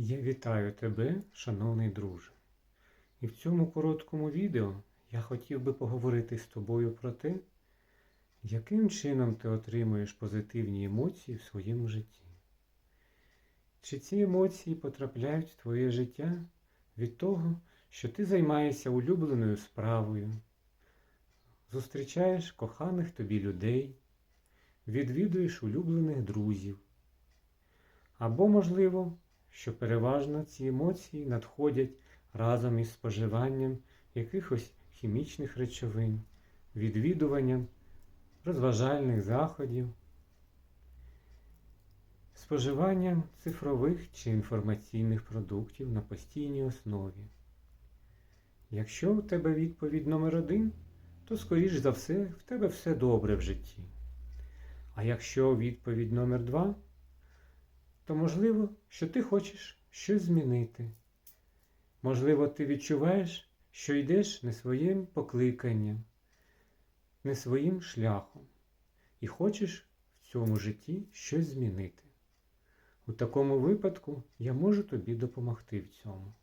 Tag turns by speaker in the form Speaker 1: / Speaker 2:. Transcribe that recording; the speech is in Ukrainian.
Speaker 1: Я вітаю тебе, шановний друже. І в цьому короткому відео я хотів би поговорити з тобою про те, яким чином ти отримуєш позитивні емоції в своєму житті. Чи ці емоції потрапляють в твоє життя від того, що ти займаєшся улюбленою справою, зустрічаєш коханих тобі людей, відвідуєш улюблених друзів. Або, можливо, що переважно ці емоції надходять разом із споживанням якихось хімічних речовин, відвідуванням розважальних заходів, споживанням цифрових чи інформаційних продуктів на постійній основі. Якщо у тебе відповідь номер один, то, скоріш за все, в тебе все добре в житті. А якщо відповідь номер два, то можливо, що ти хочеш щось змінити. Можливо, ти відчуваєш, що йдеш не своїм покликанням, не своїм шляхом, і хочеш в цьому житті щось змінити. У такому випадку я можу тобі допомогти в цьому.